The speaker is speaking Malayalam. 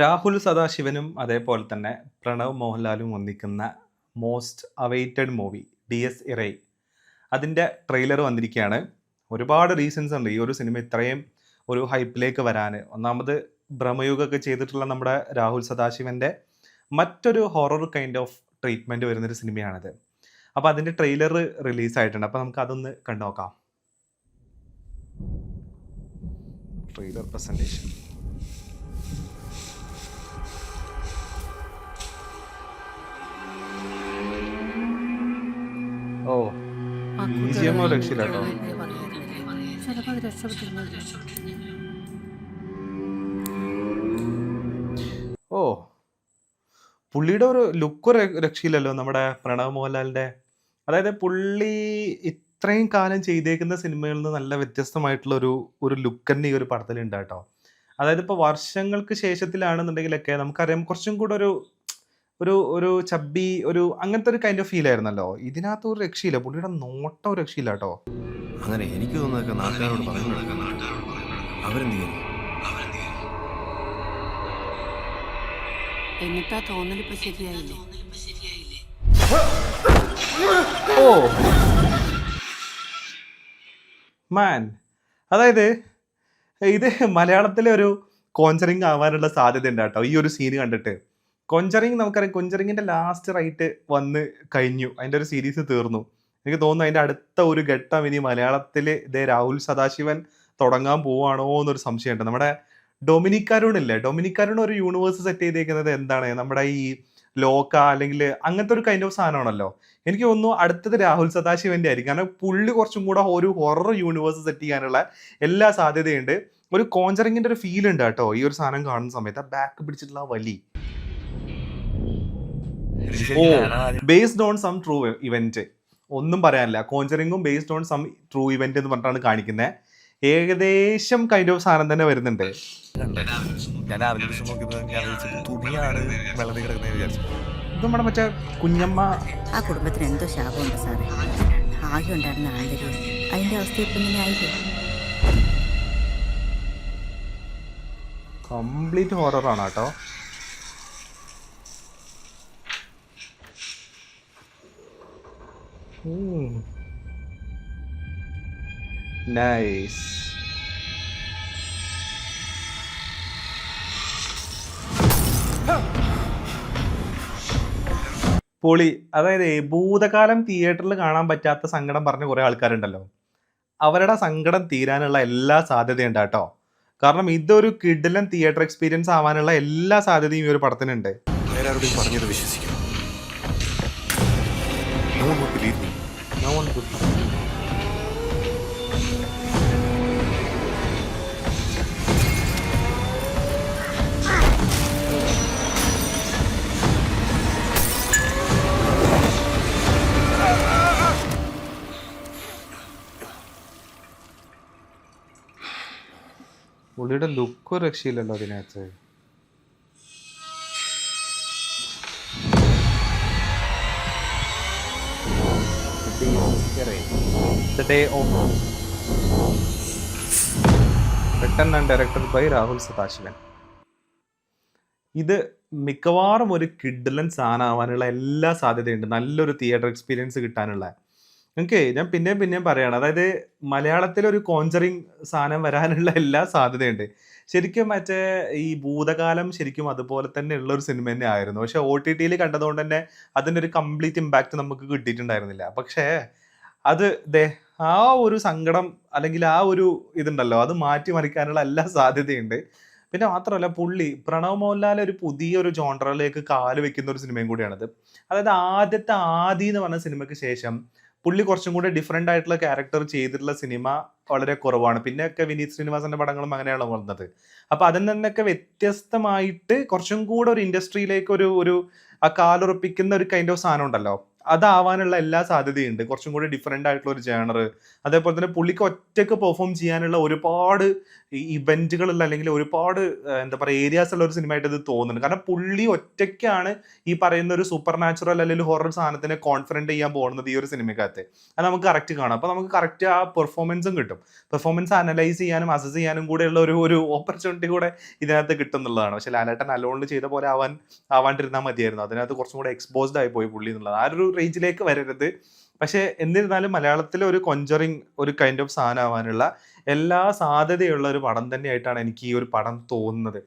രാഹുൽ സദാശിവനും അതേപോലെ തന്നെ പ്രണവ് മോഹൻലാലും ഒന്നിക്കുന്ന most awaited movie Dies Irae അതിന്റെ ട്രെയിലർ വന്നിരിക്കുകയാണ്. ഒരുപാട് റീസൺസ് ഉണ്ട്. ഈ ഒരു സിനിമ ഇത്രയും ഒരു ഹൈപ്പിലേക്ക് വരാൻ ഒന്നാമത് ഭ്രമയുഗമൊക്കെ ചെയ്തിട്ടുള്ള നമ്മുടെ രാഹുൽ സദാശിവന്റെ മറ്റൊരു ഹൊറർ കൈൻഡ് ഓഫ് ട്രീറ്റ്മെന്റ് വരുന്നൊരു സിനിമയാണിത് അപ്പോൾ അതിന്റെ ട്രെയിലർ റിലീസായിട്ടുണ്ട് അപ്പോൾ നമുക്ക് അതൊന്ന് കണ്ടു നോക്കാം. ട്രെയിലർ പ്രസന്റേഷൻ കേട്ടോ. ചിലപ്പോൾ അത് രക്ഷപ്പെട്ടിരുന്നില്ല ഓ പുള്ളിയുടെ ഒരു ലുക്ക് രക്ഷയില്ലല്ലോ നമ്മുടെ പ്രണവ് മോഹൻലാലിന്റെ അതായത് പുള്ളി ഇത്രയും കാലം ചെയ്തേക്കുന്ന സിനിമകളിൽ നിന്ന് നല്ല വ്യത്യസ്തമായിട്ടുള്ള ഒരു ഒരു ലുക്ക് തന്നെ ഈ ഒരു പടത്തിലുണ്ട് കേട്ടോ അതായത് ഇപ്പോൾ വർഷങ്ങൾക്ക് ശേഷത്തിലാണെന്നുണ്ടെങ്കിലൊക്കെ നമുക്കറിയാം കുറച്ചും കൂടെ ഒരു ഒരു ഒരു ചബ്ബി ഒരു അങ്ങനത്തെ ഒരു കൈൻഡ് ഓഫ് ഫീൽ ആയിരുന്നല്ലോ. ഇതിനകത്ത് ഒരു രക്ഷയില്ല. പുള്ളിയുടെ നോട്ടം ഒരു രക്ഷയില്ല കേട്ടോ. അങ്ങനെ എനിക്ക് തോന്നുന്നതൊക്കെ നാട്ടുകാരോട് പറഞ്ഞു അവരെന്ത് ചെയ്യും? എന്നിട്ടാ തോന്നലിപ്പോ ശരിയായില്ലേ? ഓ. മാൻ അതായത് ഇത് മലയാളത്തിലെ ഒരു കോഞ്ചറിങ് ആവാനുള്ള സാധ്യത ഉണ്ട് കേട്ടോ. ഈ ഒരു സീന് കണ്ടിട്ട്. കൊഞ്ചറിങ് നമുക്കറിയാം. കൊഞ്ചറിങ്ങിന്റെ ലാസ്റ്റ് റൈറ്റ് വന്ന് കഴിഞ്ഞു. അതിന്റെ ഒരു സീരീസ് തീർന്നു. എനിക്ക് തോന്നുന്നു അതിന്റെ അടുത്ത ഒരു ഘട്ടം ഇനി മലയാളത്തിൽ ഇതേ രാഹുൽ സദാശിവൻ തുടങ്ങാൻ പോവാണോ എന്നൊരു സംശയമുണ്ട്. നമ്മുടെ ഡൊമിനിക് അരുൺ ഇല്ലേ ഡൊമിനിക് അരുൺ ഒരു യൂണിവേഴ്സ് സെറ്റ് ചെയ്തേക്കുന്നത് എന്താണ്? നമ്മുടെ ഈ ലോക അല്ലെങ്കിൽ അങ്ങനത്തെ ഒരു കൈൻഡ് ഓഫ് സാധനമാണല്ലോ. എനിക്ക് തോന്നുന്നു അടുത്തത് രാഹുൽ സദാശിവന്റെ ആയിരിക്കും. കാരണം പുള്ളി കുറച്ചും കൂടെ ഒരു ഹൊറർ യൂണിവേഴ്സ് സെറ്റ് ചെയ്യാനുള്ള എല്ലാ സാധ്യതയുണ്ട്. ഒരു കോഞ്ചറിങ്ങിന്റെ ഒരു ഫീൽ ഉണ്ട് കേട്ടോ ഈ ഒരു സാധനം കാണുന്ന സമയത്ത്. ബാക്ക് പിടിച്ചിട്ടുള്ള വലി. ഓ based on some true event ഒന്നും പറയാനില്ല. കോഞ്ചറിങ്ങും based on some true event എന്ന് പറഞ്ഞിട്ടാണ് കാണിക്കുന്നത് ഏകദേശം കൈൻഡ് ഓഫ് സാധനം തന്നെ വരുന്നുണ്ട്. ഞാൻ രാവിലെ തുണിയാണ് വെള്ളത്തിൽ കിടക്കുന്നത് വിചാരിച്ചു. ഇത് നമ്മുടെ മറ്റേ കുഞ്ഞമ്മ. ആ കുടുംബത്തിന് എന്തോ ശാപമുണ്ട് സാറേ. ആകെ ഉണ്ടായിരുന്ന ആന്തരികം. അതിന്റെ അവസ്ഥ ഇപ്പം ഇങ്ങനെ ആയില്ലേ? കംപ്ലീറ്റ് ഹോററാണ് ആണ് കേട്ടോ Nice. പൊളി അതായത് ഭൂതകാലം തിയേറ്ററിൽ കാണാൻ പറ്റാത്ത സങ്കടം പറഞ്ഞ കുറെ ആൾക്കാരുണ്ടല്ലോ. അവരുടെ സങ്കടം തീരാനുള്ള എല്ലാ സാധ്യതയുണ്ട് കേട്ടോ. കാരണം ഇതൊരു കിഡിലൻ തിയേറ്റർ എക്സ്പീരിയൻസ് ആവാനുള്ള എല്ലാ സാധ്യതയും ഈ ഒരു പടത്തിനുണ്ട്. വേറെ ആരോടും പറഞ്ഞത് വിശ്വസിക്കും me. പുള്ളിയുടെ ലുക്ക് രക്ഷയില്ലല്ലോ അതിനകത്ത് The Day of written and directed by Rahul Sadasivan ഇത് മിക്കവാറും ഒരു കിഡ്ലൻ സാധനമാവാനുള്ള എല്ലാ സാധ്യതയുണ്ട്. നല്ലൊരു തിയേറ്റർ എക്സ്പീരിയൻസ് കിട്ടാനുള്ള. ഓക്കെ ഞാൻ പിന്നെയും പിന്നെയും പറയാണ്. അതായത് മലയാളത്തിൽ ഒരു കോഞ്ചറിങ് സാധനം വരാനുള്ള എല്ലാ സാധ്യതയുണ്ട്. ശരിക്കും മറ്റേ ഈ ഭൂതകാലം ശരിക്കും അതുപോലെ തന്നെ ഉള്ള ഒരു സിനിമ തന്നെ ആയിരുന്നു. പക്ഷെ ഒ ടി ടിയിൽ കണ്ടതുകൊണ്ട് തന്നെ അതിന്റെ ഒരു കംപ്ലീറ്റ് ഇമ്പാക്റ്റ് നമുക്ക് കിട്ടിയിട്ടുണ്ടായിരുന്നില്ല. പക്ഷേ അത് ദേ ആ ഒരു സങ്കടം അല്ലെങ്കിൽ ആ ഒരു ഇതുണ്ടല്ലോ അത് മാറ്റിമറിക്കാനുള്ള എല്ലാ സാധ്യതയുണ്ട്. പിന്നെ മാത്രമല്ല പുള്ളി പ്രണവ് മോഹൻലാൽ ഒരു പുതിയ ഒരു ജോണ്ടറിലേക്ക് കാൽ വെക്കുന്ന ഒരു സിനിമയും കൂടിയാണത്. അതായത് ആദ്യത്തെ ആദി എന്ന് പറഞ്ഞ സിനിമയ്ക്ക് ശേഷം പുള്ളി കുറച്ചും കൂടെ ഡിഫറെന്റ് ആയിട്ടുള്ള ക്യാരക്ടർ ചെയ്തിട്ടുള്ള സിനിമ വളരെ കുറവാണ്. പിന്നെയൊക്കെ വിനീത് ശ്രീനിവാസന്റെ പടങ്ങളും അങ്ങനെയാണ് വന്നത്. അപ്പൊ അതിൽ നിന്നൊക്കെ വ്യത്യസ്തമായിട്ട് കുറച്ചും കൂടെ ഒരു ഇൻഡസ്ട്രിയിലേക്ക് ഒരു ഒരു ആ കാലുറപ്പിക്കുന്ന ഒരു കൈൻഡ് ഓഫ് സാധനം ഉണ്ടല്ലോ. അതാവാനുള്ള എല്ലാ സാധ്യതയുണ്ട്. കുറച്ചും കൂടി ഡിഫറെന്റ് ആയിട്ടുള്ള ഒരു ജേണർ അതേപോലെ തന്നെ പുള്ളിക്ക് ഒറ്റയ്ക്ക് പെർഫോം ചെയ്യാനുള്ള ഒരുപാട് ഇവന്റുകളുള്ള അല്ലെങ്കിൽ ഒരുപാട് എന്താ പറയുക ഏരിയാസ് ഉള്ള ഒരു സിനിമ ആയിട്ട് ഇത് തോന്നുന്നുണ്ട്. കാരണം പുള്ളി ഒറ്റയ്ക്കാണ് ഈ പറയുന്ന ഒരു സൂപ്പർ നാച്ചുറൽ അല്ലെങ്കിൽ ഹൊറർ സാധനത്തിനെ കോൺഫിഡന്റ് ചെയ്യാൻ പോകുന്നത് ഈ ഒരു സിനിമക്കകത്ത് അത് നമുക്ക് കറക്റ്റ് കാണാം. അപ്പോൾ നമുക്ക് കറക്റ്റ് ആ പെർഫോമൻസും കിട്ടും. പെർഫോമൻസ് അനലൈസ് ചെയ്യാനും അസസ് ചെയ്യാനും കൂടെയുള്ള ഒരു ഒരു ഓപ്പർച്യൂണിറ്റി കൂടെ ഇതിനകത്ത് കിട്ടും എന്നുള്ളതാണ്. പക്ഷെ ലാലേട്ടൻ അലോണിൽ ചെയ്ത പോലെ ആവാൻ ആവാണ്ടിരുന്നാൽ മതിയായിരുന്നു. അതിനകത്ത് കുറച്ചും കൂടെ എക്സ്പോസ്ഡ് ആയി പോയി പുള്ളി എന്നുള്ളത്. ആ ഒരു റേഞ്ചിലേക്ക് വരരുത്. പക്ഷേ എന്നിരുന്നാലും മലയാളത്തിൽ ഒരു കൊഞ്ചറിങ് ഒരു കൈൻഡ് ഓഫ് സാധനം ആവാനുള്ള എല്ലാ സാധ്യതയുള്ള ഒരു പടം തന്നെയായിട്ടാണ് എനിക്ക് ഈ ഒരു പടം തോന്നുന്നത്.